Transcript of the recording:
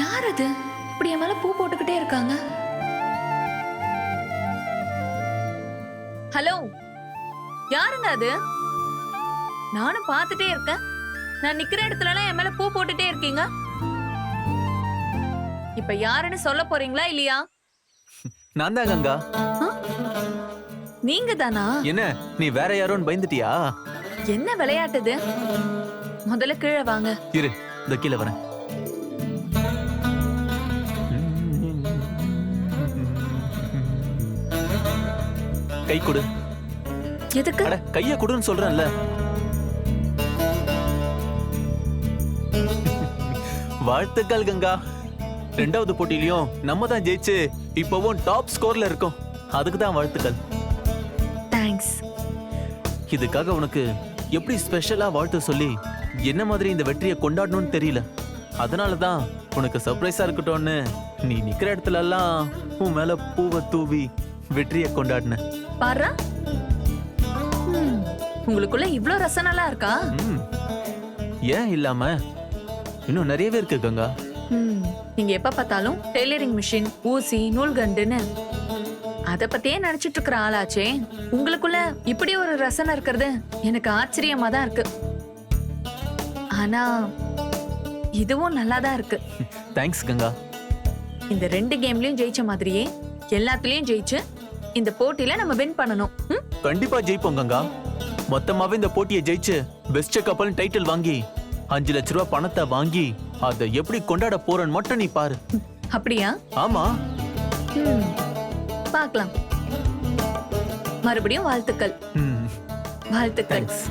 யார் அது இப்படி என் மேல பூ போட்டுக்கிட்டே இருக்காங்க. ஹலோ யாருங்க அது? நானும் பார்த்துட்டே இருக்கேன். நான் நிக்கிற இடத்துல எல்லாம் என் மேல பூ போட்டுட்டே இருக்கீங்க? இப்ப யாருன்னு சொல்ல போறீங்களா இல்லையா? நான் தான் கங்கா. நீங்க தானா? என்ன நீ வேற யாரோன்னு பயந்துட்டியா? என்ன விளையாட்டுது? முதல்ல கீழே வாங்க. இரு இந்த கீழே வரேன். கை கொடு. எதுக்கு? அட கைய கொடுன்னு சொல்றேன்ல. வாழ்த்துக்கள் கங்கா. ரெண்டாவது போட்டியிலயும் நம்ம தான் ஜெயிச்சு இப்பவும் டாப் ஸ்கோர்ல இருக்கோம். அதுக்கு தான் வாழ்த்துக்கள். தேங்க்ஸ் இதுக்காக உனக்கு எப்படி ஸ்பெஷலா வாழ்த்து சொல்லி என்ன மாதிரி இந்த வெற்றியை கொண்டாடணும்னு தெரியல. அதனால தான் உனக்கு சர்ப்ரைஸா இருக்கட்டும்னு நீ நிக்கிற இடத்துல எல்லாம் உன் மேல பூவை தூவி வெற்றியை கொண்டாடின. பாரு உங்களுக்குள்ள இவ்ளோ ரசனெல்லாம் இருக்கா. ஏன் இல்லாம? இன்னும் நிறையவே இருக்கு கங்கா. நீங்க எப்ப பார்த்தாலும் டெய்லரிங் மிஷின் ஊசி நூல்கண்டுன்னு அத பத்தியே நினைச்சிட்டு இருக்கிற ஆளாச்சே. உங்களுக்குள்ள இப்படி ஒரு ரசனை இருக்கிறது எனக்கு ஆச்சரியமா தான் இருக்கு. ஆனா இதுவும் நல்லா தான் இருக்கு. தேங்க்ஸ் கங்கா. இந்த ரெண்டு கேம்லயும் ஜெயிச்ச மாதிரியே எல்லாத்துலயும் ஜெயிச்சு இந்த போட்டியில நம்ம வின் பண்ணணும். ம்? கண்டிப்பா ஜெயிப்போம் கங்கா. மொத்தமாவே இந்த போட்டியை ஜெயிச்சு பெஸ்ட் கப்பல் டைட்டில் வாங்கி அஞ்சு லட்ச ரூபாய் பணத்தை வாங்கி அதை எப்படி கொண்டாட போறேன்னு மட்டும் நீ பாரு. அப்படியா? ஆமா. ம், பார்க்கலாம். மறுபடியும் வாழ்த்துக்கள். ம். வாழ்த்துக்கள். தேங்க்ஸ்